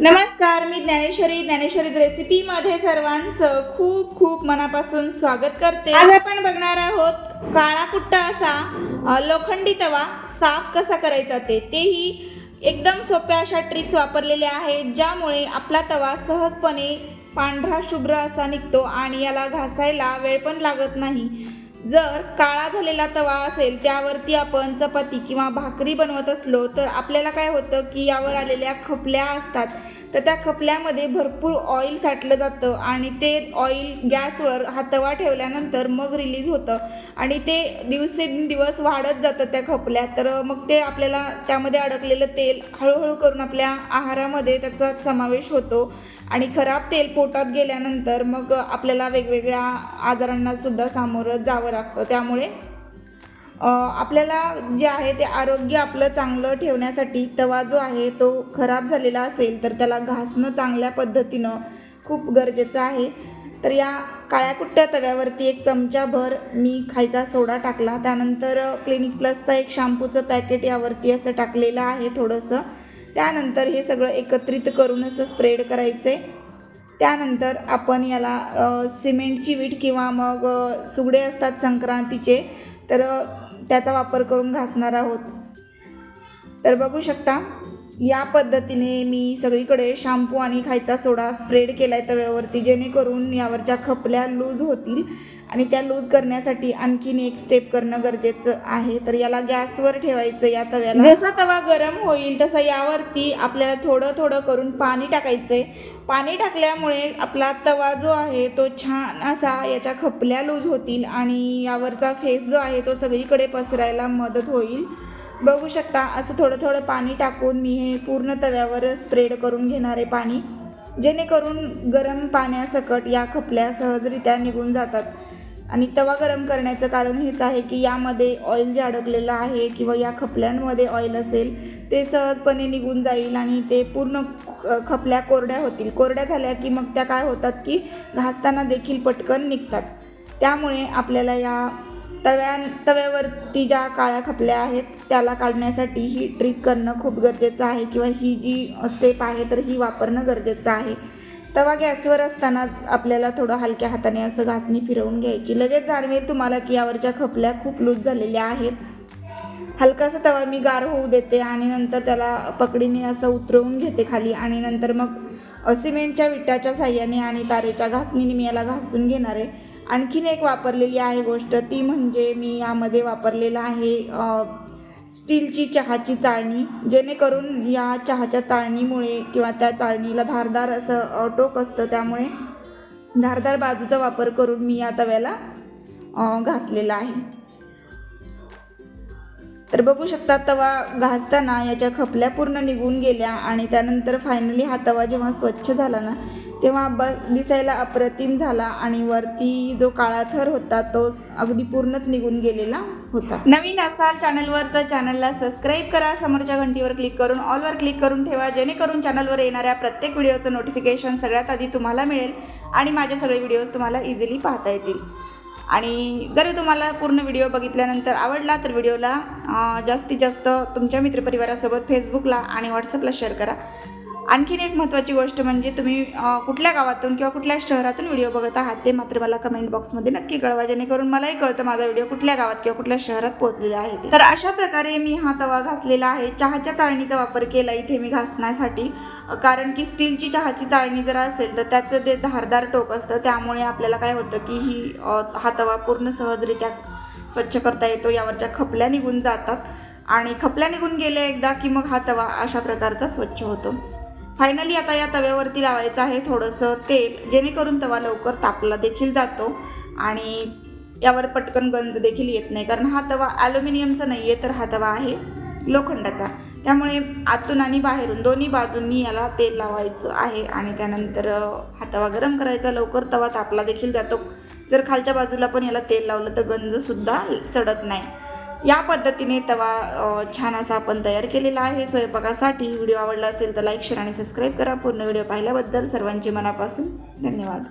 नमस्कार मी ज्ञानेश्वरी. ज्ञानेश्वरीज रेसिपीमध्ये सर्वांचं खूप खूप मनापासून स्वागत करते. आज आपण बघणार आहोत काळा कुट्टा असा लोखंडी तवा साफ कसा करायचा ते. तेही एकदम सोप्या अशा ट्रिक्स वापरलेल्या आहेत ज्यामुळे आपला तवा सहजपणे पांढरा शुभ्र असा निघतो आणि याला घासायला वेळ पण लागत नाही. जर काळा झालेला तवा असेल त्यावरती आपण चपाती किंवा भाकरी बनवत असलो तर आपल्याला काय होतं की यावर आलेल्या खपल्या असतात. तर त्या खपल्यामध्ये भरपूर ऑइल साठलं जातं आणि ते ऑइल गॅसवर हा तवा ठेवल्यानंतर मग रिलीज होतं. आणि ते दिवसेंदिवस वाढत जातं त्या खपल्या. तर मग ते आपल्याला त्यामध्ये अडकलेलं तेल हळूहळू करून आपल्या आहारामध्ये त्याचा समावेश होतो. आणि खराब तेल पोटात गेल्यानंतर मग आपल्याला वेगवेगळ्या आजारांना सुद्धा सामोरं जावं लागतं त्यामुळे आपल्याला जे आहे ते आरोग्य आपलं चांगलं ठेवण्यासाठी तवा जो आहे तो खराब झालेला असेल तर त्याला घासणं चांगल्या पद्धतीनं खूप गरजेचं आहे. तर या काळ्या कुट्ट्या तव्यावरती एक चमचाभर मी खायचा सोडा टाकला. त्यानंतर क्लिनिक प्लसचा एक शॅम्पूचं पॅकेट यावरती असं टाकलेलं आहे थोडंसं. त्यानंतर हे सगळं एकत्रित करून असं स्प्रेड करायचं आहे त्यानंतर आपण याला सिमेंटची वीट किंवा मग सुगडे असतात संक्रांतीचे तर त्याचा वापर करून घासणार आहोत. तर बघू शकता या पद्धतीने मी सगळीकडे शॅम्पू आणि खायचा सोडा स्प्रेड केला आहे तव्यावरती जेणेकरून यावरच्या खपल्या लूज होतील. आणि त्या लूज करण्यासाठी आणखीन एक स्टेप करणं गरजेचं आहे. तर याला गॅसवर ठेवायचं या तव्याला. जसा तवा गरम होईल तसा यावरती आपल्याला थोडं थोडं करून पाणी टाकायचं आहे पाणी टाकल्यामुळे आपला तवा जो आहे तो छान असा याच्या खपल्या लूज होतील आणि यावरचा फेस जो आहे तो सगळीकडे पसरायला मदत होईल. बघू शकता असं थोडं थोडं पाणी टाकून मी हे पूर्ण तव्यावर स्प्रेड करून घेणार आहे पाणी. जेणेकरून गरम पाण्यासकट या खपल्या सहजरित्या निघून जातात. आणि तवा गरम करण्याचं कारण हेच आहे की यामध्ये ऑइल जे अडकलेलं आहे किंवा या खपल्यांमध्ये ऑइल असेल ते सहजपणे निघून जाईल आणि ते पूर्ण खपल्या कोरड्या होतील. कोरड्या झाल्या की मग त्या काय होतात की घासताना देखील पटकन निघतात. त्यामुळे आपल्याला या तव्या तव्यावरती ज्या काळ्या खपल्या आहेत त्याला काढण्यासाठी ही ट्रिक करणं खूप गरजेचं आहे किंवा ही जी स्टेप आहे तर ही वापरणं गरजेचं आहे. तवा गॅसवर असतानाच आपल्याला थोडं हलक्या हाताने असं घासणी फिरवून घ्यायची. लगेच जाणवेल तुम्हाला की यावरच्या खपल्या खूप लूज झालेल्या आहेत. हलकासा तवा मी गार होऊ देते आणि नंतर त्याला पकडीने असं उतरवून घेते खाली आणि नंतर मग सिमेंटच्या विटाच्या साह्याने आणि तारेच्या घासणीने मी याला घासून घेणार आहे. आणखीन एक वापरलेली आहे गोष्ट ती म्हणजे मी यामध्ये वापरलेलं आहे स्टीलची चहाची चाळणी जेणेकरून या चहाच्या चाळणीमुळे किंवा त्या चाळणीला धारदार असं टोक असतं. त्यामुळे धारदार बाजूचा वापर करून मी या तव्याला घासलेला आहे. तर बघू शकता तवा घासताना याच्या खपल्या पूर्ण निघून गेल्या आणि त्यानंतर फायनली हा तवा जेव्हा स्वच्छ झाला ना तेव्हा ब दिसायला अप्रतिम झाला आणि वरती जो काळा थर होता तो अगदी पूर्णच निघून गेलेला होता. नवीन असाल चॅनलवर तर चॅनलला सबस्क्राईब करा. समोरच्या घंटीवर क्लिक करून ऑलवर क्लिक करून ठेवा. जेणेकरून चॅनलवर येणाऱ्या प्रत्येक व्हिडिओचं नोटिफिकेशन सगळ्यात आधी तुम्हाला मिळेल आणि माझे सगळे व्हिडिओज तुम्हाला इझिली पाहता येतील. आणि जर तुम्हाला पूर्ण व्हिडिओ बघितल्यानंतर आवडला तर व्हिडिओला जास्तीत जास्त तुमच्या मित्रपरिवारासोबत फेसबुकला आणि व्हॉट्सअपला शेअर करा. आणखीन एक महत्त्वाची गोष्ट म्हणजे तुम्ही कुठल्या गावातून किंवा कुठल्या शहरातून व्हिडिओ बघत आहात ते मात्र मला कमेंट बॉक्समध्ये नक्की कळवा जेणेकरून मलाही कळतं माझा व्हिडिओ कुठल्या गावात किंवा कुठल्या शहरात पोहोचलेला आहे तर अशा प्रकारे मी हा तवा घासलेला आहे. चहाच्या चाळणीचा वापर केला इथे मी घासण्यासाठी. कारण की स्टीलची चहाची चाळणी जर असेल तर त्याचं ते धारदार टोक असतं त्यामुळे आपल्याला काय होतं की ही हा तवा पूर्ण सहजरित्या स्वच्छ करता येतो यावरच्या खपल्या निघून जातात. आणि खपल्या निघून गेल्या एकदा की मग हा तवा अशा प्रकारचा स्वच्छ होतो. फायनली आता या तव्यावरती लावायचं आहे थोडंसं तेल जेणेकरून तवा लवकर तापला देखील जातो आणि यावर पटकन गंज देखील येत नाही. कारण हा तवा ॲल्युमिनियमचा नाही आहे तर हा तवा आहे लोखंडाचा. त्यामुळे आतून आणि बाहेरून दोन्ही बाजूंनी याला तेल लावायचं आहे आणि त्यानंतर हा तवा गरम करायचा. लवकर तवा तापला देखील जातो. जर खालच्या बाजूला पण याला तेल लावलं तर गंजसुद्धा चढत नाही. या पद्धतीने तवा छान असा आपण तयार केलेला आहे स्वयंपाकासाठी. व्हिडिओ आवडला असेल तर लाईक शेअर आणि सबस्क्राईब करा. पूर्ण व्हिडिओ पाहिल्याबद्दल सर्वांचे मनापासून धन्यवाद.